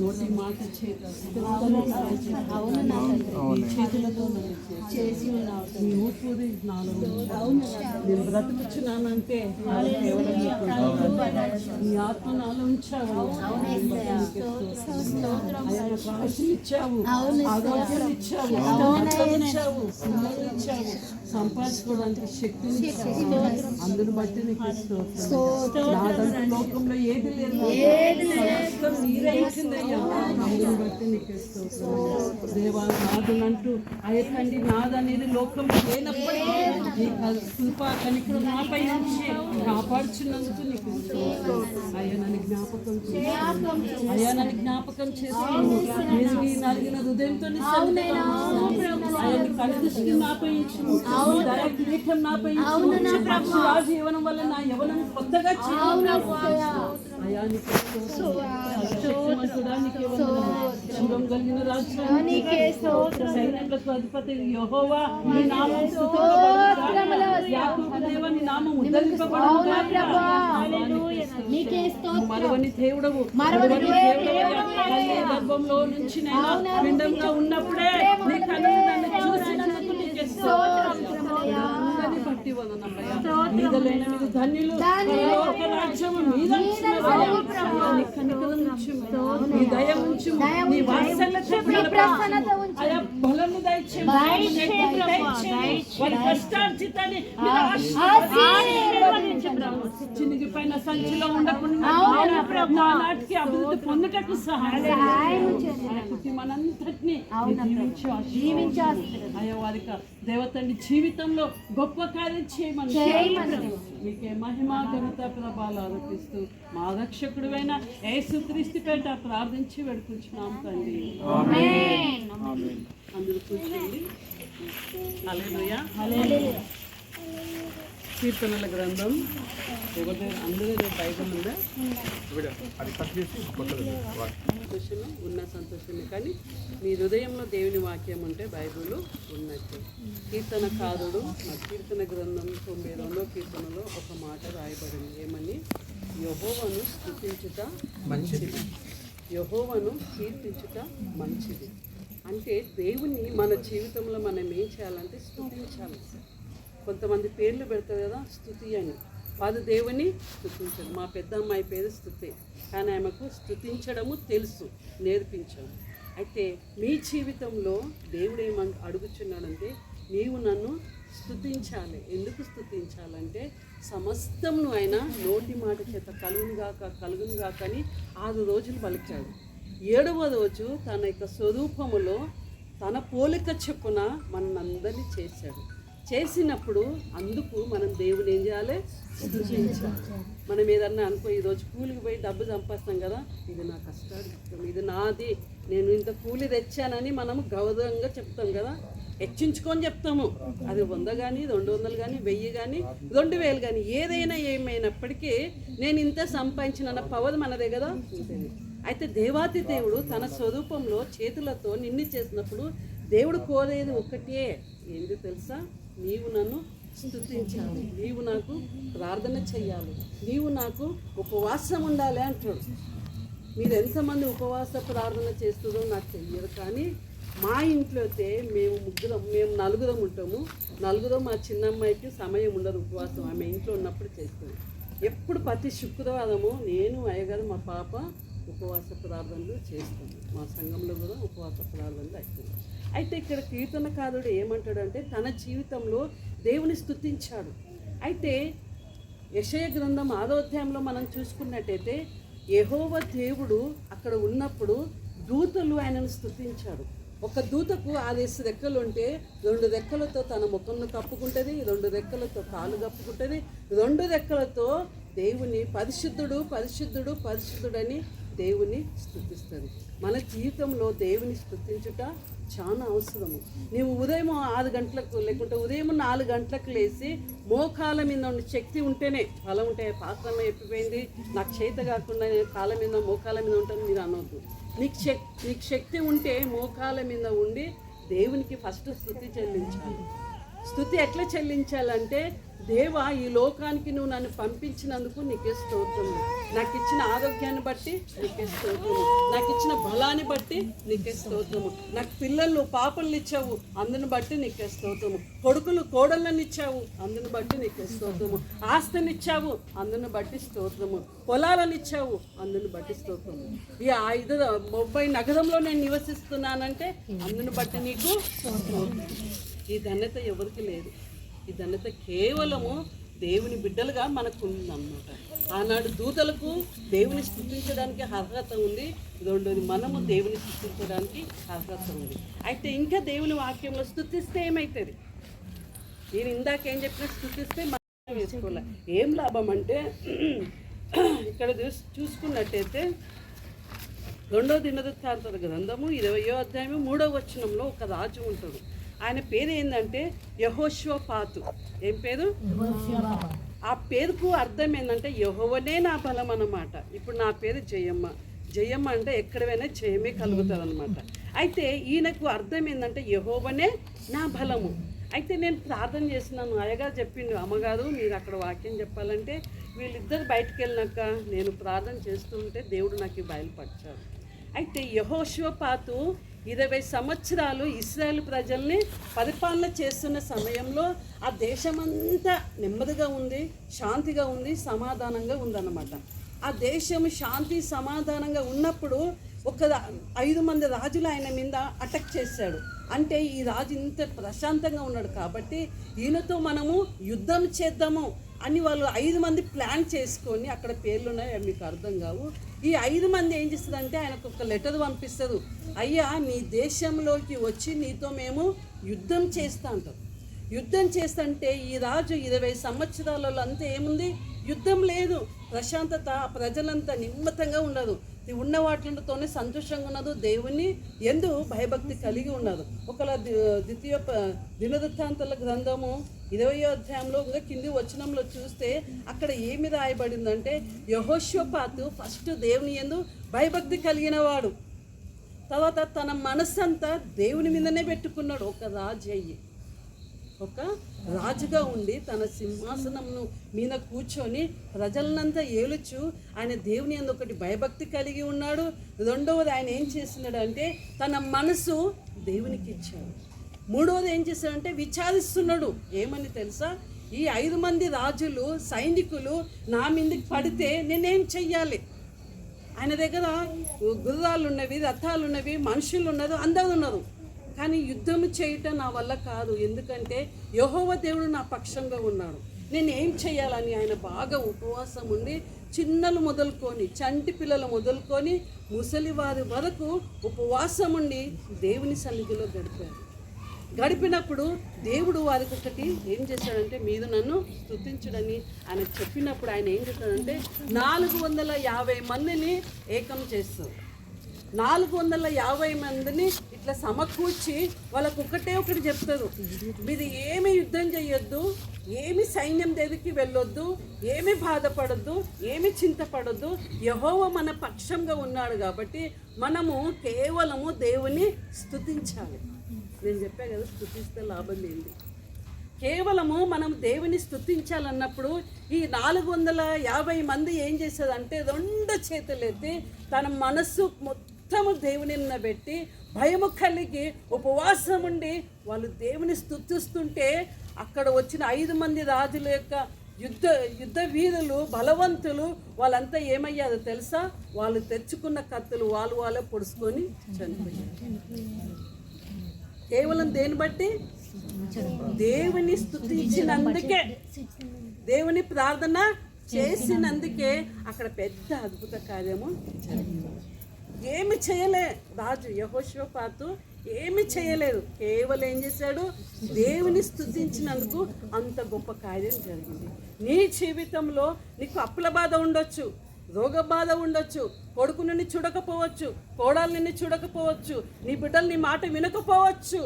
నోటి మాట చేతులతో చేసి ఊపిరి. నేను బ్రతుకుచున్నానంటే నీ ఆత్మ నాలో ఉంచావు ఇచ్చావు ఆరోగ్యం ఇచ్చావు ఇచ్చావు. సంపాదించుకోవడానికి శక్తిని ఇచ్చావు అందుని బట్టి నీకు. నాదంటూ లోకంలో ఏది లేదు సమస్తం నీరే ఇచ్చిందయ్యా. అందుని బట్టి నీకు దేవా నాదునంటూ అయ్యకండి నాదనేది లోకంలో లేనప్పటికీ నీ కృప కనికరం నాపై ఉంచి కాపాడుచున్నందుకు నీకు. అయ్యా నన్ను జ్ఞాపకం అయ్యా నన్ను జ్ఞాపకం ఎరిగి నలిగిన హృదయంతో. అయ్యా నీ నాపై ఇచ్చు నీ దయ కిరీటం నాపై జీవనం వల్ల నా యవనం కొత్తగా. జీవం కలిగిన రాజ్యం సైన్యములకు అధిపతి యెహోవా నీ నామం స్తుతింపబడుగాక. యాకోబు దేవా నీ నామం ఉద్ధరింపబడుగాక. నీకే స్తోత్రం. మరవని దేవుడవు. మరవని దేవుడవు. తల్లి గర్భంలో నుంచి నేను పిండంగా ఉన్నప్పుడే నీ కన్నులు నన్ను చూసినందుకు నీకే స్తోత్రం. అందరినీ బట్టి వందనమయ్యా. మీద లేని మీరు ధన్యులు పరలోక రాజ్యము మీద ఉంచున్నదయ్యా. నీ కనికరం ఉంచుము. నీ దయ ఉంచుము. నీ వాత్సల్యత ప్రసన్నత కలపము. అయ్యా బలము దయచేయము. శక్తిని దయచేయము. వారి కష్టార్జితాన్ని మీరు ఆశీర్వదించము. చినిగిపోయిన సంచిలో ఉండకుండా నాటికి అభివృద్ధి పొందుటకు సహాయం. మనంతటిని ఆశీర్వదించు. అయ్యా వారికి దేవతండి జీవితంలో గొప్ప కార్యం చేయమని మీకే మహిమ ఘనత ప్రభావాలు ఆరోపిస్తూ మా రక్షకుడువైన యేసుక్రీస్తు పేట ప్రార్థించి వేడుకుంటున్నాం తండ్రి. అందరూ కూర్చోండి. కీర్తనల గ్రంథం. ఒకటి అందరూ బైబిల్ ఉందా? సంతోషమే ఉన్న సంతోషమే. కానీ మీ హృదయంలో దేవుని వాక్యం ఉంటే బైబిల్ ఉన్నట్టు. కీర్తనకారుడు కీర్తన గ్రంథం తొంభై రెండో కీర్తనలో ఒక మాట రాయబడింది. ఏమని? యహోవను స్థుతించుట మంచిది. యహోవను కీర్తించుట మంచిది. అంటే దేవుని మన జీవితంలో మనం ఏం చేయాలంటే స్థుతించాలి కొంతమంది పేర్లు పెడతారు కదా స్థుతి అని. వారు దేవుని స్థుతించరు మా పెద్ద అమ్మాయి పేరు స్థుతి కానీ ఆమెకు స్థుతించడము తెలుసు నేర్పించాము అయితే మీ జీవితంలో దేవుడు ఏమని అడుగుచున్నాడంటే నీవు నన్ను స్థుతించాలి ఎందుకు స్థుతించాలంటే సమస్తమును ఆయన నోటి మాట చేత కలుగును గాక కలుగును అని ఆరు రోజులు పలికాడు. ఏడవ రోజు తన యొక్క స్వరూపములో తన పోలిక చెప్పున మనందరినీ చేశాడు. చేసినప్పుడు అందుకు మనం దేవుని ఏం చేయాలి? మనం ఏదన్నా అనుకో ఈరోజు కూలికి పోయి డబ్బు సంపాస్తాం కదా ఇది నా కష్టాలు ఇది నాది నేను ఇంత కూలి తెచ్చానని మనం గౌరవంగా చెప్తాం కదా హెచ్చించుకొని చెప్తాము. అది వంద కానీ రెండు వందలు కానీ వెయ్యి కానీ రెండు వేలు కానీ ఏదైనా ఏమైనప్పటికీ నేను ఇంత సంపాదించిన పవర్ మనదే కదా. ఉంటుంది అయితే దేవాతి దేవుడు తన స్వరూపంలో చేతులతో నిన్ను చేసినప్పుడు దేవుడు కోరేది ఒకటే ఏంటి తెలుసా? నీవు నన్ను స్థుతించాలి నీవు నాకు ప్రార్థన చెయ్యాలి. నీవు నాకు ఉపవాసం ఉండాలి అంటాడు. మీరు ఎంతమంది ఉపవాస ప్రార్థన చేస్తుందో నాకు తెలియదు. కానీ మా ఇంట్లో అయితే మేము ముగ్గురం మేము నలుగురం ఉంటాము. నలుగురం మా చిన్నమ్మాయికి సమయం ఉండదు ఉపవాసం. ఆమె ఇంట్లో ఉన్నప్పుడు చేస్తుంది. ఎప్పుడు ప్రతి శుక్రవారము నేను అయ్యగారు మా పాప ఉపవాస ప్రార్థనలు చేస్తాము. మా సంఘంలో కూడా ఉపవాస ప్రార్థనలు అవుతుంది అయితే ఇక్కడ కీర్తనకారుడు ఏమంటాడంటే తన జీవితంలో దేవుని స్థుతించాడు అయితే యశయ గ్రంథం ఆరో అధ్యాయంలో మనం చూసుకున్నట్టయితే యహోవ దేవుడు అక్కడ ఉన్నప్పుడు దూతలు ఆయనను స్తుతించాడు ఒక దూతకు ఆరేసి రెక్కలు ఉంటే రెండు రెక్కలతో తన ముఖంను కప్పుకుంటుంది రెండు రెక్కలతో కాలు కప్పుకుంటుంది రెండు రెక్కలతో దేవుని పరిశుద్ధుడు పరిశుద్ధుడు పరిశుద్ధుడని దేవుని స్థుతిస్తుంది మన జీవితంలో దేవుని స్థుతించుట చాలా అవసరము. నీవు ఉదయం ఆరు గంటలకు లేకుంటే ఉదయం నాలుగు గంటలకు లేచి మోకాల మీద ఉండి శక్తి ఉంటేనే ఫలం ఉంటే పాత్రలో ఎప్పిపోయింది. నాకు చేత కాకుండా నేను కాళ్ళ మీద మోకాల మీద ఉంటాను మీరు అనవద్దు నీకు శక్ నీకు శక్తి ఉంటే మోకాల మీద ఉండి దేవునికి ఫస్ట్ స్థుతి చెల్లించాలి. స్థుతి ఎట్లా చెల్లించాలంటే దేవా ఈ లోకానికి నువ్వు నన్ను పంపించినందుకు నీకే స్తోత్రము. నాకు ఇచ్చిన ఆరోగ్యాన్ని బట్టి నీకే స్తోత్రము. నాకు ఇచ్చిన బలాన్ని బట్టి నీకే స్తోత్రము. నాకు పిల్లలు పాపలను ఇచ్చావు అందుని బట్టి నీకే స్తోత్రము. కొడుకులు కోడళ్ళని ఇచ్చావు అందుని బట్టి నీకే స్తోత్రము. ఆస్తిని ఇచ్చావు అందుని బట్టి స్తోత్రము. పొలాలను ఇచ్చావు అందుని బట్టి స్తోత్రము. ఈ ఐదు ముప్పై నగరంలో నేను నివసిస్తున్నానంటే అందుని బట్టి నీకు ఈ ధన్యత ఎవరికి లేదు. ఈ ధన్యత కేవలము దేవుని బిడ్డలుగా మనకు ఉందన్నమాట ఆనాడు దూతలకు దేవుని స్థుతించడానికి అర్హత ఉంది. రెండోది మనము దేవుని స్థుతించడానికి అర్హత ఉంది. అయితే ఇంకా దేవుని వాక్యంలో స్థుతిస్తే ఏమవుతుంది నేను ఇందాక ఏం చెప్పినా స్థుతిస్తే మనం వేసుకోవాలి ఏం లాభం అంటే ఇక్కడ చూసి చూసుకున్నట్టయితే రెండో దినదత్తాంతర గ్రంథము ఇరవయో అధ్యాయము మూడో వచనంలో ఒక రాజు ఉంటాడు. ఆయన పేరు ఏంటంటే యహోశ్వపాతు ఏం పేరు? ఆ పేరుకు అర్థం ఏంటంటే యహోవనే నా బలం అన్నమాట. ఇప్పుడు నా పేరు జయమ్మ. జయమ్మ అంటే ఎక్కడైనా జయమే కలుగుతుంది అనమాట అయితే ఈయనకు అర్థం ఏంటంటే యహోవనే నా బలము. అయితే నేను ప్రార్థన చేస్తున్నాను. అయ్యగారు చెప్పిండు అమ్మగారు మీరు అక్కడ వాక్యం చెప్పాలంటే వీళ్ళిద్దరు బయటకు వెళ్ళినాక నేను ప్రార్థన చేస్తూ ఉంటే దేవుడు నాకు బయలుపరిచారు. అయితే యహోశివపాతు ఇరవై సంవత్సరాలు ఇస్రాయేల్ ప్రజల్ని పరిపాలన చేస్తున్న సమయంలో ఆ దేశమంతా నెమ్మదిగా ఉంది శాంతిగా ఉంది సమాధానంగా ఉందన్నమాట. ఆ దేశం శాంతి సమాధానంగా ఉన్నప్పుడు ఒక ఐదు మంది రాజులు ఆయన మీద అటాక్ చేశాడు. అంటే ఈ రాజు ఇంత ప్రశాంతంగా ఉన్నాడు కాబట్టి ఈయనతో మనము యుద్ధం చేద్దాము అని వాళ్ళు ఐదు మంది ప్లాన్ చేసుకొని అక్కడ పేర్లు ఉన్నాయి అవి మీకు అర్థం కావు. ఈ ఐదు మంది ఏం చేస్తుందంటే ఆయనకు ఒక లెటర్ పంపిస్తారు. అయ్యా నీ దేశంలోకి వచ్చి నీతో మేము యుద్ధం చేస్తా అంటారు. యుద్ధం చేస్తుంటే ఈ రాజు ఇరవై సంవత్సరాలలో అంతా ఏముంది? యుద్ధం లేదు. ప్రశాంతత ప్రజలంతా నిమ్మతంగా ఉండదు ఉన్న వాటితోనే సంతోషంగా ఉన్నదు దేవుని ఎందు భయభక్తి కలిగి ఉన్నది. ఒకలా ద్వితీయ ప- గ్రంథము ఇరవై అధ్యాయంలో ఇంకా కింది వచనంలో చూస్తే అక్కడ ఏమి రాయబడిందంటే యహోశ్వపాతు ఫస్ట్ దేవుని ఎందు భయభక్తి కలిగిన వాడు. తర్వాత తన మనస్సంతా దేవుని మీదనే పెట్టుకున్నాడు. ఒక రాజు అయ్యి ఒక రాజుగా ఉండి తన సింహాసనమును మీద కూర్చొని ప్రజలనంతా ఏలుచు ఆయన దేవుని ఒకటి భయభక్తి కలిగి ఉన్నాడు. రెండవది ఆయన ఏం చేస్తున్నాడు అంటే తన మనసు దేవునికి ఇచ్చాడు. మూడవది ఏం చేశాడంటే విచారిస్తున్నాడు. ఏమని తెలుసా? ఈ ఐదు మంది రాజులు సైనికులు నా మీదకి పడితే నేనేం చెయ్యాలి? ఆయన దగ్గర గుర్రాలు ఉన్నవి రథాలు ఉన్నవి మనుషులు ఉన్నారు అందరూ ఉన్నారు. కానీ యుద్ధం చేయటం నా వల్ల కాదు. ఎందుకంటే యహోవ దేవుడు నా పక్షంగా ఉన్నాడు. నేను ఏం చేయాలని ఆయన బాగా ఉపవాసం ఉండి చిన్నలు మొదలుకొని చంటి పిల్లలు మొదలుకొని ముసలివారి వరకు ఉపవాసం ఉండి దేవుని సన్నిధిలో గడిపారు గడిపినప్పుడు దేవుడు వారికి ఒకటి ఏం చేశాడంటే మీరు నన్ను స్థుతించడని ఆయన చెప్పినప్పుడు ఆయన ఏం చేశాడంటే నాలుగు వందల యాభై మందిని ఏకం చేస్తారు నాలుగు వందల యాభై మందిని ఇట్లా సమకూర్చి వాళ్ళకు ఒకటే ఒకటి చెప్తారు. మీరు ఏమి యుద్ధం చేయొద్దు ఏమి సైన్యం దగ్గరికి వెళ్ళొద్దు ఏమి బాధపడొద్దు ఏమి చింతపడొద్దు. యహోవ మన పక్షంగా ఉన్నాడు కాబట్టి మనము కేవలము దేవుని స్థుతించాలి నేను చెప్పా కదా స్థుతిస్తే లాభం ఏంది కేవలము మనం దేవుని స్థుతించాలన్నప్పుడు ఈ నాలుగు వందల యాభై మంది ఏం చేసేదంటే రెండు చేతులెత్తి తన మనస్సు మొత్తము దేవుని పెట్టి భయము కలిగి ఉపవాసం ఉండి వాళ్ళు దేవుని స్థుతిస్తుంటే అక్కడ వచ్చిన ఐదు మంది రాజుల యొక్క యుద్ధ యుద్ధ వీరులు బలవంతులు వాళ్ళంతా ఏమయ్యారో తెలుసా? వాళ్ళు తెచ్చుకున్న కత్తులు వాళ్ళు వాళ్ళే పొడుచుకొని చనిపోయారు. కేవలం దేని బట్టి? దేవుని స్థుతించినందుకే దేవుని ప్రార్థన చేసినందుకే. అక్కడ పెద్ద అద్భుత కార్యము జరిగింది. ఏమి చేయలే. రాజు యహోశ్వపాతు ఏమి చేయలేదు. కేవలం ఏం చేశాడు? దేవుని స్థుతించినందుకు అంత గొప్ప కార్యం జరిగింది. నీ జీవితంలో నీకు అప్పుల బాధ ఉండొచ్చు రోగ బాధ ఉండొచ్చు కొడుకు నిన్ను చూడకపోవచ్చు కోడలు నిన్ను చూడకపోవచ్చు నీ బిడ్డలు నీ మాట వినకపోవచ్చు.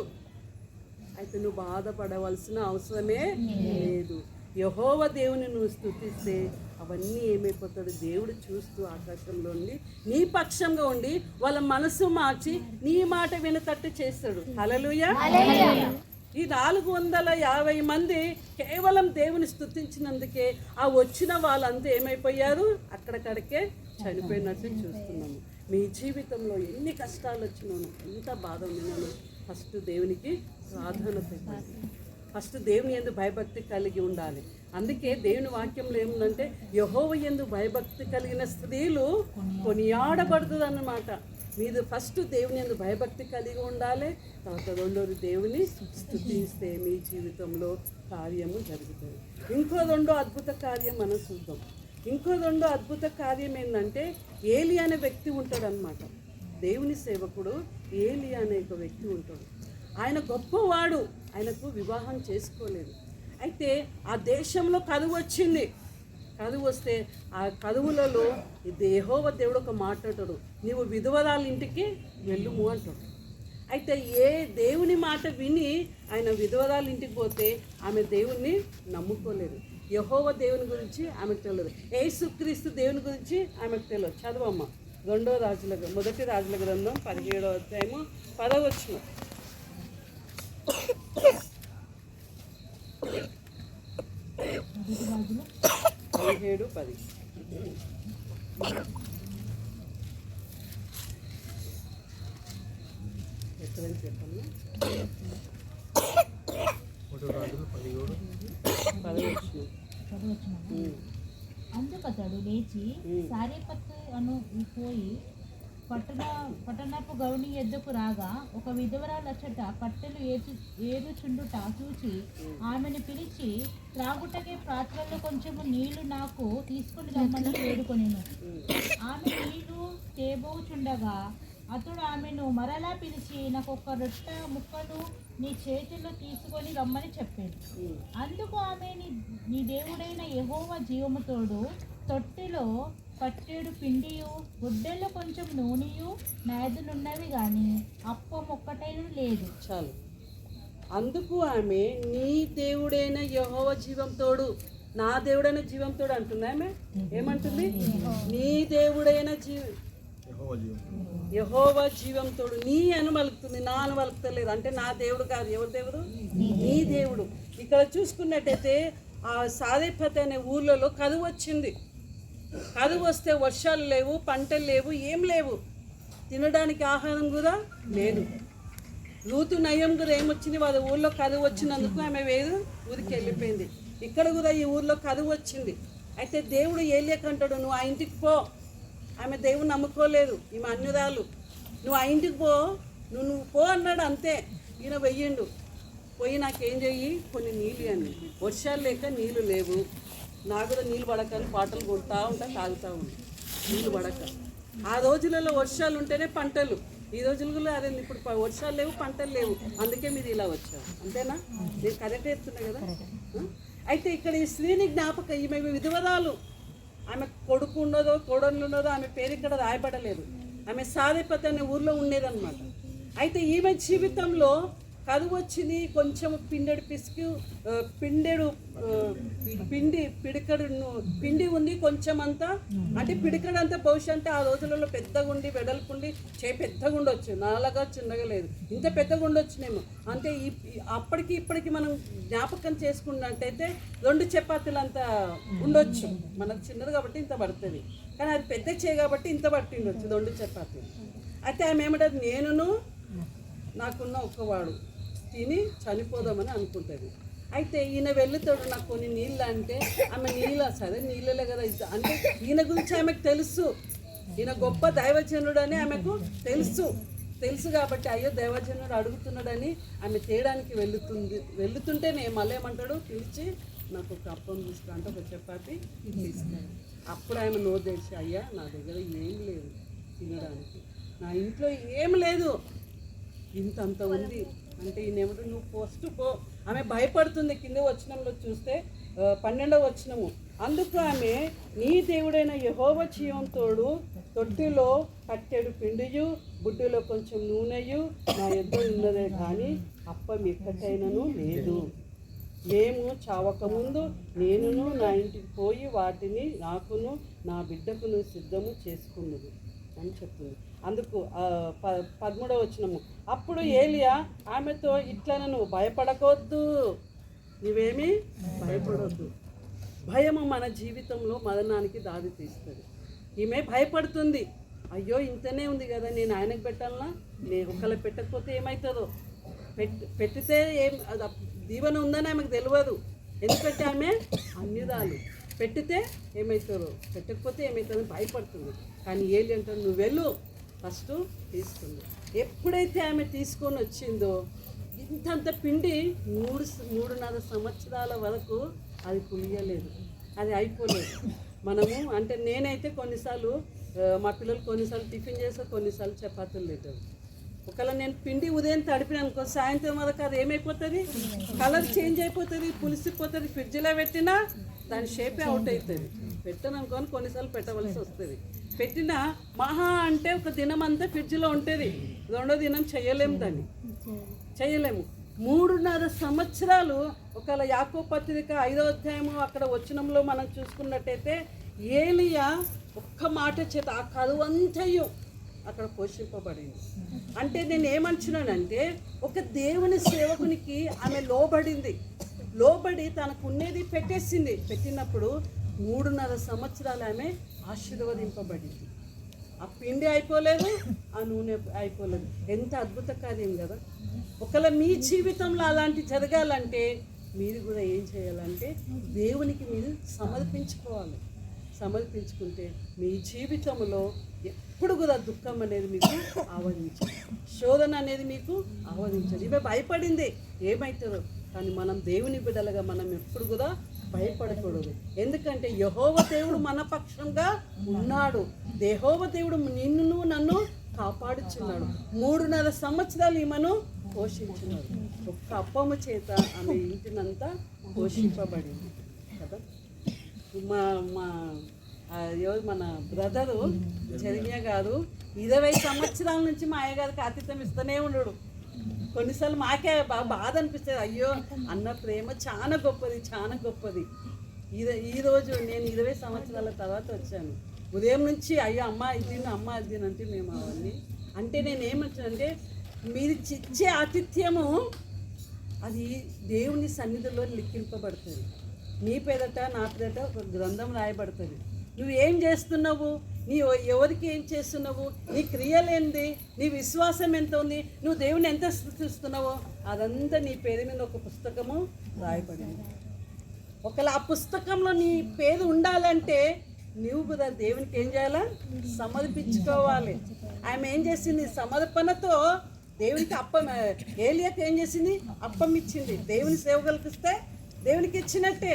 అయితే నువ్వు బాధపడవలసిన అవసరమే లేదు. యహోవ దేవుని నువ్వు స్తుతిస్తే అవన్నీ ఏమైపోతాడు? దేవుడు చూస్తూ ఆకాశంలో ఉండి నీ పక్షంగా ఉండి వాళ్ళ మనసు మార్చి నీ మాట వినతట్టు చేస్తాడు. హలలుయా ఈ నాలుగు వందల యాభై మంది కేవలం దేవుని స్తుతించినందుకే ఆ వచ్చిన వాళ్ళంతా ఏమైపోయారు? అక్కడికడికే చనిపోయినట్టు చూస్తున్నాము. మీ జీవితంలో ఎన్ని కష్టాలు వచ్చినాను ఎంత బాధ ఉన్నాను ఫస్ట్ దేవునికి ప్రాధాన్యత ఫస్ట్ దేవుని ఎందు భయభక్తి కలిగి ఉండాలి. అందుకే దేవుని వాక్యంలో ఏముందంటే యహోవ ఎందు భయభక్తి కలిగిన స్త్రీలు కొనియాడబడుతుంది అన్నమాట మీరు ఫస్ట్ దేవుని ఎందు భయభక్తి కలిగి ఉండాలి తర్వాత రెండోది దేవుని స్థుతిస్తే మీ జీవితంలో కార్యము జరుగుతుంది. ఇంకో రెండో అద్భుత కార్యం మనం చూద్దాం. ఇంకో రెండో అద్భుత కార్యం ఏంటంటే ఏలి అనే వ్యక్తి ఉంటాడనమాట దేవుని సేవకుడు ఏలి అనే ఒక వ్యక్తి ఉంటాడు. ఆయన గొప్పవాడు. ఆయనకు వివాహం చేసుకోలేదు. అయితే ఆ దేశంలో కరువు వచ్చింది. కరువు వస్తే ఆ కరువులలో దేహోవ దేవుడు ఒక మాట్లాడతాడు నీవు విధవరాల ఇంటికి వెళ్ళుము అంటాడు. అయితే ఏ దేవుని మాట విని ఆయన విధవరాల ఇంటికి పోతే ఆమె దేవుణ్ణి నమ్ముకోలేదు. యహోవ దేవుని గురించి ఆమెకు తెలియదు. ఏసుక్రీస్తు దేవుని గురించి ఆమెకు తెలియదు. చదవమ్మ. రెండో రాజుల మొదటి రాజుల గ్రంథం పదిహేడో అధ్యాయము పదవచ్చును పదిహేడు పది. ఎక్కడని చెప్పండి. పదవచ్చును ఉమ్. అందుకతడు లేచి సారేపత్తు అను పోయి పట్టణ పట్టణపు గౌని ఎద్దుకు రాగా ఒక విధవరాలచ్చట కట్టెలు ఏచు ఏరుచుండుట చూచి ఆమెను పిలిచి త్రాగుటకే పాత్రలో కొంచెము నీళ్ళు నాకు తీసుకుని రమ్మని వేడుకొనిను. ఆమె నీళ్ళు తేబోచుండగా అతడు ఆమెను మరలా పిలిచి నాకు ఒక రొట్టె ముక్కలు నీ చేతిలో తీసుకొని రమ్మని చెప్పాడు అందుకు ఆమె నీ నీ దేవుడైన యహోవ జీవముతోడు తొట్టిలో పట్టేడు పిండియు గుడ్డెల్లో కొంచెం నూనెయు మేదలున్నవి గాని అప్పం ఒక్కటైన లేదు. చాలు. అందుకు ఆమె నీ దేవుడైన యహోవ జీవం తోడు నా దేవుడైన జీవం తోడు అంటుంది ఆమె? ఏమంటుంది? నీ దేవుడైన జీవ యహోవ జీవం తోడు నీ అని పలుకుతుంది నా అని పలుకుతలేదు అంటే నా దేవుడు కాదు. ఎవరు దేవుడు. నీ దేవుడు. ఇక్కడ చూసుకున్నట్టయితే ఆ సాదేపతి అనే ఊర్లలో కరువు వచ్చింది. కరువు వస్తే వర్షాలు లేవు పంటలు లేవు ఏం లేవు. తినడానికి ఆహారం కూడా లేదు. లూతు నయం కూడా ఏమొచ్చింది? వాళ్ళ ఊళ్ళో కరువు వచ్చినందుకు ఆమె వేరు ఊరికి వెళ్ళిపోయింది. ఇక్కడ కూడా ఈ ఊర్లో కరువు వచ్చింది. అయితే దేవుడు ఏలేకంటాడు నువ్వు ఆ ఇంటికి పో. ఆమె దేవుడు నమ్ముకోలేదు. ఈమె అన్యురాలు. నువ్వు ఆ ఇంటికి పో. నువ్వు నువ్వు పో అన్నాడు అంతే. ఈయన వెయ్యిండు. పోయి నాకేం చెయ్యి? కొన్ని నీళ్ళు అని వర్షాలు లేక నీళ్ళు లేవు. నా కూడా నీళ్ళు పడకని పాటలు కొడతా ఉంటా తాగుతూ ఉంటా. నీళ్ళు పడక. ఆ రోజులలో వర్షాలు ఉంటేనే పంటలు. ఈ రోజులలో అదే ఇప్పుడు వర్షాలు లేవు పంటలు లేవు. అందుకే మీరు ఇలా వచ్చారు. అంతేనా? నేను కరెక్ట్ చెప్తున్నా కదా? అయితే ఇక్కడ ఈ స్త్రీని జ్ఞాపకం ఈమె విధవరాలు. ఆమె కొడుకు ఉన్నదో కోడళ్ళు ఉన్నదో ఆమె పేరు ఇక్కడ రాయబడలేదు. ఆమె సాదేపతి అనే ఊర్లో ఉండేదన్నమాట. అయితే ఈమె జీవితంలో కరువు వచ్చింది కొంచెం పిండెడు పిసుకు పిండెడు పిండి పిడికడు పిండి ఉంది కొంచెం అంతా అంటే పిడికడు అంతా బహుశా అంటే ఆ రోజులలో పెద్దగా ఉండి వెడల్పుండి చే పెద్దగా ఉండొచ్చు నాలాగా చిన్నగా లేదు. ఇంత పెద్దగా ఉండొచ్చునేమో అంటే ఈ ఈ- అప్పటికి ఇప్పటికి మనం జ్ఞాపకం చేసుకున్నట్టయితే రెండు చపాతీలు అంత ఉండొచ్చు. మనకు చిన్నది కాబట్టి ఇంత పడుతుంది. కానీ అది పెద్ద చేయి కాబట్టి ఇంత పట్టి ఉండొచ్చు రెండు చపాతీలు. అయితే ఆమె ఏమంటారు నేనును నాకున్న ఒక్కవాడు. తిని చనిపోదామని అనుకుంటుంది. అయితే ఈయన వెళ్తాడు నాకు కొన్ని నీళ్ళు అంటే ఆమె నీళ్ళ సరే నీళ్ళలే కదా. ఇది అంటే ఈయన గురించి ఆమెకు తెలుసు. ఈయన గొప్ప దైవజనుడు అని ఆమెకు తెలుసు. తెలుసు కాబట్టి అయ్యో దైవజనుడు అడుగుతున్నాడని ఆమె తేయడానికి వెళ్తుంది. వెళ్తుంటేనే మళ్ళీ ఏమంటాడు? పిలిచి నాకు ఒక అప్పం తీసుకురా అంటే ఒక చపాతి తీసుకురాడు అప్పుడు ఆమె నోరు తెరిచి అయ్యా నా దగ్గర ఏం లేదు తినడానికి. నా ఇంట్లో ఏం లేదు. ఇంత అంత ఉంది. అంటే ఈయన ఏమంటే నువ్వు ఫస్ట్ పో. ఆమె భయపడుతుంది కింద వచ్చినంలో చూస్తే పన్నెండవ వచ్చినము అందుకు ఆమె నీ దేవుడైన యహోవ తోడు తొట్టిలో కట్టెడు పిండియు బుడ్డిలో కొంచెం నూనెయు నా యొద్ద ఉన్నదే కానీ అప్పం ఎక్కటైనను లేదు. మేము చావకముందు నేనును నా ఇంటికి పోయి వాటిని నాకును నా బిడ్డకును సిద్ధము చేసుకున్నది. అని చెప్తుంది. అందుకు ప పదమూడవ వచ్చినము అప్పుడు ఏలియా ఆమెతో ఇట్లన నువ్వు భయపడకొద్దు. నువ్వేమి భయపడొద్దు. భయము మన జీవితంలో మరణానికి దారి తీస్తుంది. ఈమె భయపడుతుంది. అయ్యో ఇంతనే ఉంది కదా నేను ఆయనకు పెట్టాలనా? నేను ఒకళ్ళ పెట్టకపోతే ఏమవుతుందో పెట్ పెట్టితే ఏం అది దీవెన ఉందని ఆమెకు తెలియదు ఎందుకంటే ఆమె అన్యుదాలు పెట్టితే ఏమవుతుందో పెట్టకపోతే ఏమవుతుందో భయపడుతుంది. కానీ ఏలి అంటారు నువ్వు వెళ్ళు ఫస్ట్ తీసుకుంది ఎప్పుడైతే ఆమె తీసుకొని వచ్చిందో ఇంతంత పిండి మూడు మూడున్నర సంవత్సరాల వరకు అది పులియలేదు. అది అయిపోలేదు. మనము అంటే నేనైతే కొన్నిసార్లు మా పిల్లలు కొన్నిసార్లు టిఫిన్ చేస్తే కొన్నిసార్లు చపాతీలు తింటారు. ఒకవేళ నేను పిండి ఉదయం తడిపిన అనుకో సాయంత్రం వరకు అది ఏమైపోతుంది? కలర్ చేంజ్ అయిపోతుంది పులిసిపోతుంది ఫ్రిడ్జ్లో పెట్టినా దాని షేపే అవుట్ అవుతుంది. పెట్టను అనుకోని కొన్నిసార్లు పెట్టవలసి వస్తుంది. పెట్టినా మహా అంటే ఒక దినం అంతా ఫ్రిడ్జ్లో ఉంటుంది. రెండో దినం చేయలేము దాన్ని. చేయలేము. మూడున్నర సంవత్సరాలు ఒకవేళ యాకో పత్రిక ఐదో అధ్యాయము అక్కడ వచనంలో మనం చూసుకున్నట్టయితే ఏలియా ఒక్క మాట చేత ఆ కరువు అంతయు అక్కడ పోషింపబడింది. అంటే నేను ఏమంటున్నానంటే ఒక దేవుని సేవకునికి ఆమె లోబడింది. లోబడి తనకు ఉండేది పెట్టేసింది. పెట్టినప్పుడు మూడున్నర సంవత్సరాలు ఆమె ఆశీర్వదింపబడింది. ఆ పిండి అయిపోలేదు ఆ నూనె అయిపోలేదు. ఎంత అద్భుత కార్యం కదా. ఒకవేళ మీ జీవితంలో అలాంటి జరగాలంటే మీరు కూడా ఏం చేయాలంటే దేవునికి మీరు సమర్పించుకోవాలి. సమర్పించుకుంటే మీ జీవితంలో ఎప్పుడు కూడా దుఃఖం అనేది మీకు ఆవరించదు. శోధన అనేది మీకు ఆవరించదు. ఇవే భయపడింది. ఏమవుతుందో కానీ మనం దేవుని బిడ్డలుగా మనం ఎప్పుడు కూడా భయపడకూడదు. ఎందుకంటే యహోవ దేవుడు మన పక్షంగా ఉన్నాడు. దేహోవ దేవుడు నిన్ను నన్ను కాపాడుచున్నాడు. మూడున్నర సంవత్సరాలు ఈమెను పోషించున్నాడు. ఒక్క అప్పము చేత ఆమె ఇంటినంతా పోషింపబడింది. కదా? మా మా మన బ్రదరు చరిమియ గారు ఇరవై సంవత్సరాల నుంచి మా అయ్యగారికి ఆతిథ్యం ఇస్తూనే ఉన్నాడు కొన్నిసార్లు మాకే బా- బాధ అనిపిస్తుంది. అయ్యో అన్న ప్రేమ చాలా గొప్పది చాలా గొప్పది. ఈ ఈ రోజు నేను ఇరవై సంవత్సరాల తర్వాత వచ్చాను. ఉదయం నుంచి అయ్యో అమ్మ ఇది అమ్మ ఇది అంటే మేము అవన్నీ. అంటే నేను ఏమంటానంటే మీరు ఇచ్చే ఆతిథ్యము అది దేవుని సన్నిధిలో లిఖింపబడుతుంది. నీ పేదట నా పేదట ఒక గ్రంథం రాయబడుతుంది. నువ్వు ఏం చేస్తున్నావు? నీ ఎవరికి ఏం చేస్తున్నావు? నీ క్రియలేంది నీ విశ్వాసం ఎంత ఉంది? నువ్వు దేవుని ఎంత స్థుతిస్తున్నావో అదంతా నీ పేరు మీద ఒక పుస్తకము రాయబడింది. ఒకవేళ ఆ పుస్తకంలో నీ పేరు ఉండాలంటే నువ్వు కూడా దేవునికి ఏం చేయాలా? సమర్పించుకోవాలి. ఆమె ఏం చేసింది? సమర్పణతో దేవునికి అప్పం ఏలియాకి ఏం చేసింది? అప్పం ఇచ్చింది. దేవుని సేవకులకు ఇస్తే దేవునికి ఇచ్చినట్టే.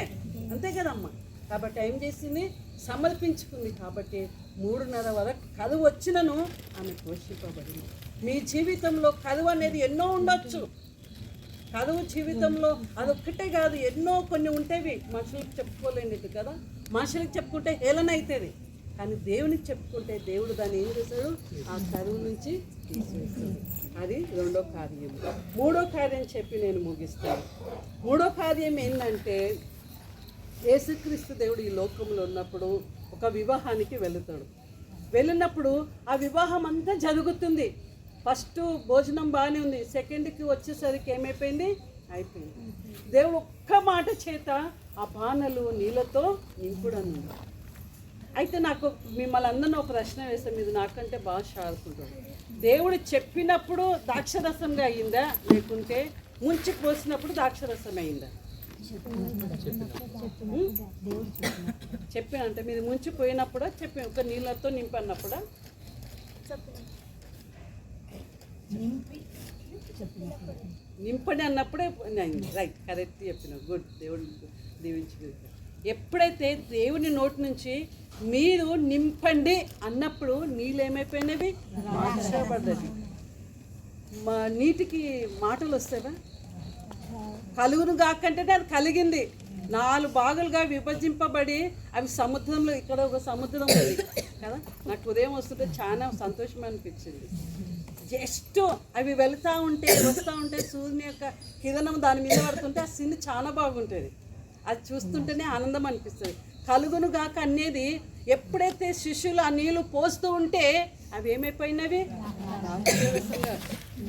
అంతే కదమ్మా. కాబట్టి ఏం చేసింది? సమర్పించుకుంది. కాబట్టి మూడున్నర వరకు కదువు వచ్చినను ఆమె పోషింపబడింది. మీ జీవితంలో కదువు అనేది ఎన్నో ఉండొచ్చు. చదువు జీవితంలో అదొక్కటే కాదు ఎన్నో కొన్ని ఉంటాయి మనుషులకు చెప్పుకోలేనిది కదా. మనుషులకు చెప్పుకుంటే హేళన అవుతుంది కానీ దేవునికి చెప్పుకుంటే దేవుడు దాన్ని ఏం చేశాడు? ఆ కరువు నుంచి తీసివేస్తాడు అది రెండో కార్యం మూడో కార్యం చెప్పి నేను ముగిస్తాను. మూడో కార్యం ఏంటంటే యేసుక్రీస్తు దేవుడు ఈ లోకంలో ఉన్నప్పుడు ఒక వివాహానికి వెళుతాడు. వెళ్ళినప్పుడు ఆ వివాహం అంతా జరుగుతుంది. ఫస్ట్ భోజనం బాగానే ఉంది. సెకండ్కి వచ్చేసరికి ఏమైపోయింది? అయిపోయింది. దేవుడు ఒక్క మాట చేత ఆ బాణలు నీళ్ళతో నింపుడను అయితే నాకు మిమ్మల్ని అందరినీ ఒక ప్రశ్న వేస్తే మీద నాకంటే బాగా షాడుకుంటాడు దేవుడు చెప్పినప్పుడు ద్రాక్షరసంగా అయిందా? లేకుంటే ముంచి పోసినప్పుడు ద్రాక్షరసం అయిందా? చెప్పిన అంటే మీరు ముంచిపోయినప్పుడా? చెప్పి ఒక నీళ్ళతో నింపన్నప్పుడు? నింపడి అన్నప్పుడే రైట్ కరెక్ట్ చెప్పిన గుడ్. దేవుడు దీవించి. ఎప్పుడైతే దేవుని నోటి నుంచి మీరు నింపండి అన్నప్పుడు నీళ్ళు ఏమైపోయినవి మార్చబడ్డది మా నీటికి మాటలు వస్తావా కలుగును కాకంటేనే అది కలిగింది. నాలుగు భాగాలుగా విభజింపబడి అవి సముద్రంలో ఇక్కడ ఒక సముద్రం ఉంది కదా? నాకు ఉదయం వస్తుంటే చాలా సంతోషం అనిపించింది. జస్ట్ అవి వెళుతూ ఉంటే వస్తూ ఉంటే సూర్యుని యొక్క కిరణం దాని మీద పడుతుంటే ఆ సీన్ చాలా బాగుంటుంది. అది చూస్తుంటేనే ఆనందం అనిపిస్తుంది. కలుగును గాక అనేది ఎప్పుడైతే శిష్యులు ఆ నీళ్ళు పోస్తూ ఉంటే అవి ఏమైపోయినవి?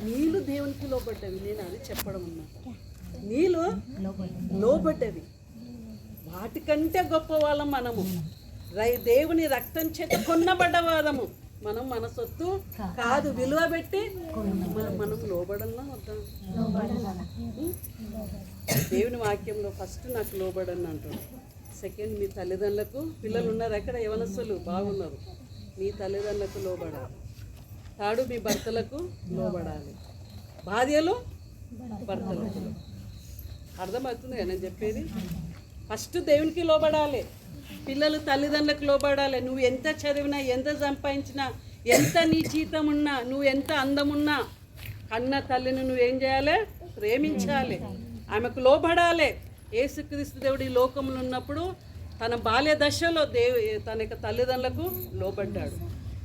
నీళ్ళు దేవునికి లోబడ్డవి. నేను అది చెప్పడం ఉన్నా నీళ్ళు లోబడ్డవి. వాటికంటే గొప్ప వాళ్ళం మనము. రై దేవుని రక్తం చేత కొన్నబడ్డ వారము మనం మన సొత్తు కాదు విలువ పెట్టి మన- లోబడన్నా వద్దాం? దేవుని వాక్యంలో ఫస్ట్ నాకు లోబడని అంటాడు సెకండ్ మీ తల్లిదండ్రులకు పిల్లలు ఉన్నారు ఎక్కడ? యవనస్తులు బాగున్నారు. మీ తల్లిదండ్రులకు లోబడాలి. తాడు మీ భర్తలకు లోబడాలి. భార్యలు భర్తలకు అర్థమవుతుంది కదా నేను చెప్పేది? ఫస్ట్ దేవునికి లోబడాలి. పిల్లలు తల్లిదండ్రులకు లోబడాలి. నువ్వు ఎంత చదివినా ఎంత సంపాదించినా ఎంత నీ జీతం ఉన్నా నువ్వు ఎంత అందమున్నా అన్న తల్లిని నువ్వేం చేయాలి? ప్రేమించాలి. ఆమెకు లోబడాలి. ఏసుక్రీస్తు దేవుడు ఈ లోకంలో ఉన్నప్పుడు తన బాల్య దశలో దేవు తన యొక్క తల్లిదండ్రులకు లోబడ్డాడు.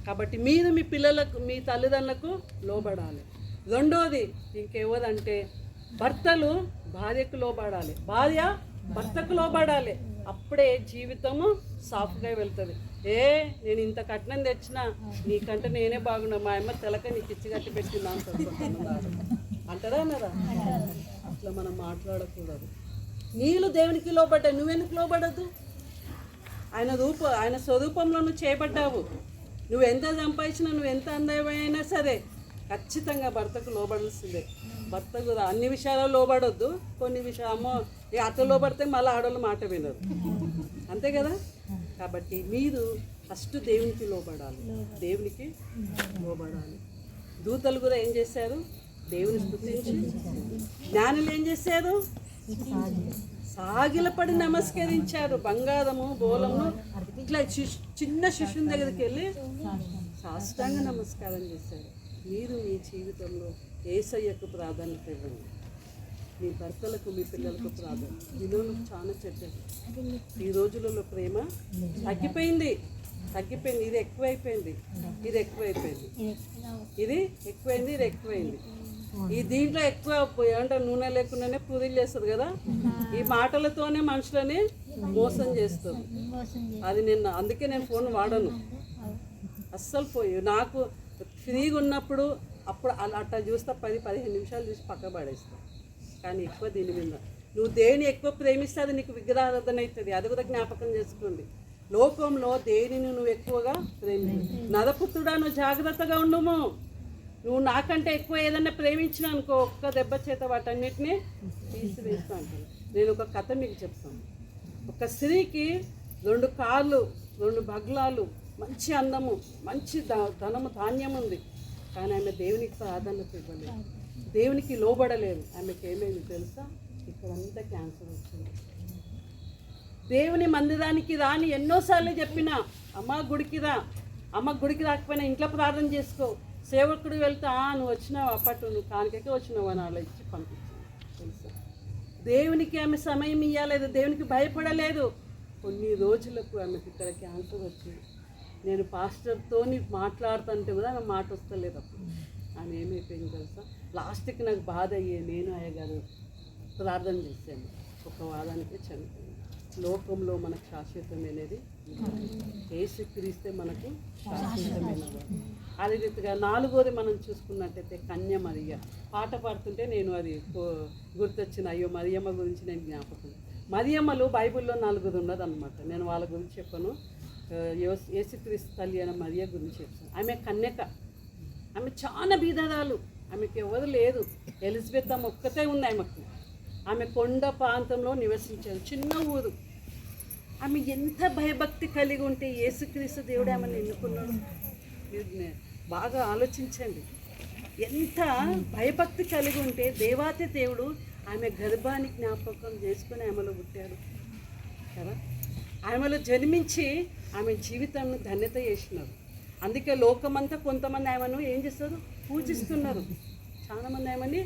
కాబట్టి మీరు మీ పిల్లలకు మీ తల్లిదండ్రులకు లోబడాలి. రెండోది ఇంకెవరంటే భర్తలు భార్యకు లోబడాలి. భార్య భర్తకు లోబడాలి. అప్పుడే జీవితము సాఫ్గా వెళ్తుంది. ఏ నేను ఇంత కట్నం తెచ్చిన నీకంటే నేనే బాగున్నా. మా అమ్మ తెలక నీకు ఇచ్చి కట్టి పెట్టిందా అంటారా అన్నారా అట్లా మనం మాట్లాడకూడదు. నీళ్ళు దేవునికి లోబడ్డా నువ్వెందుకు లోబడద్దు ఆయన రూప ఆయన స్వరూపంలో నువ్వు చేపడ్డావు. నువ్వు ఎంత సంపాదించినా నువ్వు ఎంత అందమైనా సరే ఖచ్చితంగా భర్తకు లోబడాల్సిందే. భర్తకు అన్ని విషయాల్లో లోబడొద్దు కొన్ని విషయాలు అమ్మో అత్త లోబడితే మళ్ళీ ఆడవాళ్ళు మాట వినరు. అంతే కదా? కాబట్టి మీరు ఫస్ట్ దేవునికి లోబడాలి. దేవునికి లోబడాలి. దూతలు కూడా ఏం చేశారు? దేవుని స్థుతించి. జ్ఞానులు ఏం చేశారు? సాగిలపడి నమస్కరించారు. బంగారము బోలము ఇట్లా చిన్న శిష్యుని దగ్గరికి వెళ్ళి సాష్టాంగ నమస్కారం చేశారు. మీరు మీ జీవితంలో ఏసయ్యకు ప్రాధాన్యత ఇవ్వండి. మీ భర్తలకు మీ పిల్లలకు ప్రాధాన్యత. విలువలు చాలా చెడ్డది ఈ రోజులలో ప్రేమ తగ్గిపోయింది. తగ్గిపోయింది. ఇది ఎక్కువైపోయింది. ఇది ఎక్కువైపోయింది. ఇది ఎక్కువైంది ఇది ఎక్కువైంది. ఈ దీంట్లో ఎక్కువ అంటే నూనె లేకుండానే పూరీలు చేస్తుంది కదా? ఈ మాటలతోనే మనుషులని మోసం చేస్తుంది. అది నేను అందుకే నేను ఫోన్ వాడను. అస్సలు పోయి నాకు ఫ్రీగా ఉన్నప్పుడు అప్పుడు అలా అట్లా చూస్తే పది పదిహేను నిమిషాలు చూసి పక్క పడేస్తా. కానీ ఎక్కువ దీని మీద నువ్వు దేని ఎక్కువ ప్రేమిస్తే అది నీకు విగ్రహారాధన అవుతుంది. అది కూడా జ్ఞాపకం చేసుకోండి. లోకంలో దేనిని నువ్వు ఎక్కువగా ప్రేమి నరపుత్రుడా నువ్వు జాగ్రత్తగా ఉండము. నువ్వు నాకంటే ఎక్కువ ఏదైనా ప్రేమించిన అనుకో ఒక్క దెబ్బ చేత వాటన్నిటిని తీసివేస్తా అంటాను నేను ఒక కథ మీకు చెప్తాను. ఒక స్త్రీకి రెండు కార్లు రెండు బగ్లాలు మంచి అందము మంచి ధ- ధనము ధాన్యం ఉంది. కానీ ఆమె దేవునికి ప్రాధాన్యత ఇవ్వలేదు. దేవునికి లోబడలేదు. ఆమెకి ఏమైంది తెలుసా? ఇక్కడంతా క్యాన్సర్ వచ్చింది. దేవుని మందిరానికి రాని ఎన్నోసార్లు చెప్పినా అమ్మ గుడికి రా అమ్మ గుడికి రాకపోయినా ఇంట్లో ప్రార్థన చేసుకో సేవకుడు వెళ్తే "ఆ, నువ్వు వచ్చినావు? అప్పటి నువ్వు కానికకే వచ్చినావు అని అలా ఇచ్చి పంపించింది. తెలుసా? దేవునికి ఆమె సమయం ఇవ్వలేదు దేవునికి భయపడలేదు. కొన్ని రోజులకు ఆమెకి ఇక్కడ క్యాన్సర్ వచ్చింది. నేను పాస్టర్తోని మాట్లాడుతుంటే కూడా ఆమె మాట వస్తలేదు అప్పుడు. ఆమె ఏమైపోయింది తెలుసా? లాస్ట్కి నాకు బాధ అయ్యే నేను అయ్యగారు ప్రార్థన చేశాను. ఒక వారానికి చనిపోయింది లోకంలో మనకు శాశ్వతమైనది ఏసు క్రీస్తే మనకు శాశ్వతమైనది అదే రీతిగా నాలుగోది మనం చూసుకున్నట్టయితే కన్య మరియ. పాట పాడుతుంటే నేను అది గుర్తొచ్చిన అయ్యో మరియమ్మ గురించి నేను జ్ఞాపకం. మరియమ్మలు బైబిల్లో నలుగురు ఉన్నదన్నమాట. నేను వాళ్ళ గురించి చెప్పను. యోస్- యేసుక్రీస్తు తల్లి అనే మరియ గురించి చెప్తాను. ఆమె కన్యక. ఆమె చాలా బీదరాలు. ఆమెకు ఎవరు లేదు. ఎలిజబెత్ ఆమె ఒక్కతే ఉంది ఆమెకు. ఆమె కొండ ప్రాంతంలో నివసించారు. చిన్న ఊరు. ఆమె ఎంత భయభక్తి కలిగి ఉంటే యేసుక్రీస్తు దేవుడు ఆమెను ఎన్నుకున్నాడు? మీరు బాగా ఆలోచించండి. ఎంత భయభక్తి కలిగి ఉంటే దేవాతి దేవుడు ఆమె గర్భాన్ని జ్ఞాపకం చేసుకుని ఆమెలో పుట్టాడు. కదా? ఆమెలో జన్మించి ఆమె జీవితాన్ని ధన్యత చేసినారు అందుకే లోకమంతా కొంతమంది ఆమెను ఏం చేస్తారు? పూజిస్తున్నారు. చాలామంది ఆమెని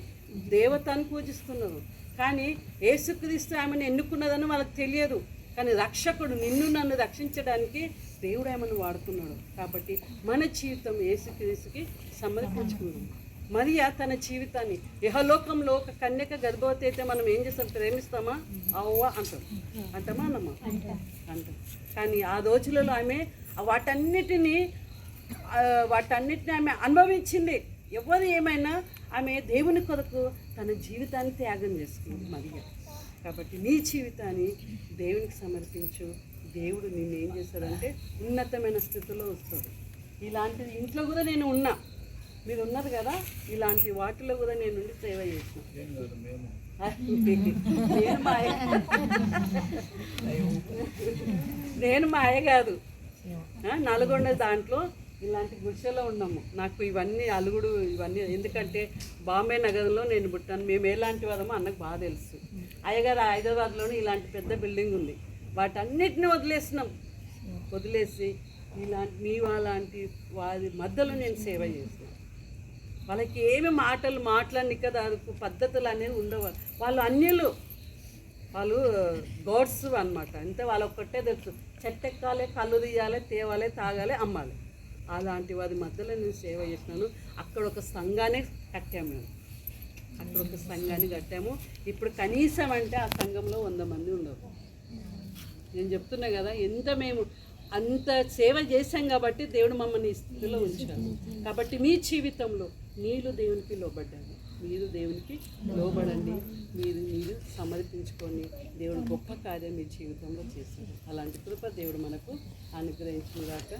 దేవతను పూజిస్తున్నారు. కానీ ఏసుక్రీస్తు ఆమెను ఎన్నుకున్నదని వాళ్ళకి తెలియదు. కానీ రక్షకుడు నిన్ను నన్ను రక్షించడానికి దేవుడు ఆమెను వాడుకున్నాడు కాబట్టి మన జీవితం ఏసుక్రీస్తుకి సమర్పించుకున్నాం మరియా తన జీవితాన్ని యహలోకంలో ఒక కన్యక గర్భవతి అయితే మనం ఏం చేస్తాం? ప్రేమిస్తామా? అవ్వా అంటాం. అంటామా అన్నమ్మా? అంటాం. కానీ ఆ రోజులలో ఆమె వాటన్నిటినీ వాటన్నిటిని ఆమె అనుభవించింది. ఎవరు ఏమైనా ఆమె దేవుని కొరకు తన జీవితాన్ని త్యాగం చేసుకుంది మరియా. కాబట్టి నీ జీవితాన్ని దేవునికి సమర్పించు. దేవుడు నిన్ను ఏం చేస్తాడంటే ఉన్నతమైన స్థితిలో వస్తాడు. ఇలాంటిది ఇంట్లో కూడా నేను ఉన్నా. మీరు ఉన్నారు కదా ఇలాంటి వాటిలో కూడా నేను ఉండి సేవ చేసిన నేను మాయ నేను మాయ కాదు. నల్గొండ దాంట్లో ఇలాంటి గుడిసెలో ఉన్నాము. నాకు ఇవన్నీ అలుగుడు ఇవన్నీ ఎందుకంటే బాంబే నగరంలో నేను పుట్టాను. మేము ఎలాంటి వారమో అన్నకు బాగా తెలుసు. అయ్యగారు హైదరాబాద్లోనే ఇలాంటి పెద్ద బిల్డింగ్ ఉంది. వాటన్నిటిని వదిలేసినాం. వదిలేసి ఇలాంటి మీ వాళ్ళంటి వారి మధ్యలో నేను సేవ చేసిన వాళ్ళకి ఏమి మాటలు మాట్లాడనిక కదా పద్ధతులు అనేవి ఉండవు. వాళ్ళు అన్యులు. వాళ్ళు గోడ్స్ అన్నమాట. అంతే వాళ్ళు ఒక్కటే తెలుసు. చెట్టెక్కాలి కళ్ళు తీయాలి తేవాలి తాగాలి అమ్మాలి. అలాంటి వారి మధ్యలో నేను సేవ చేసినాను. అక్కడ ఒక సంఘాన్ని కట్టాము మేము. అక్కడ ఒక సంఘాన్ని కట్టాము. ఇప్పుడు కనీసం అంటే ఆ సంఘంలో వంద మంది ఉండవు నేను చెప్తున్నా కదా ఎంత మేము అంత సేవ చేశాం కాబట్టి దేవుడు మమ్మల్ని స్థితిలో ఉంచాను కాబట్టి మీ జీవితంలో నీళ్ళు దేవునికి లోబడ్డారు. మీరు దేవునికి లోబడండి. మీరు మీరు సమర్పించుకొని దేవుడు గొప్ప కార్యం మీ జీవితంలో చేశారు. అలాంటి కృప దేవుడు మనకు అనుగ్రహించిన దాకా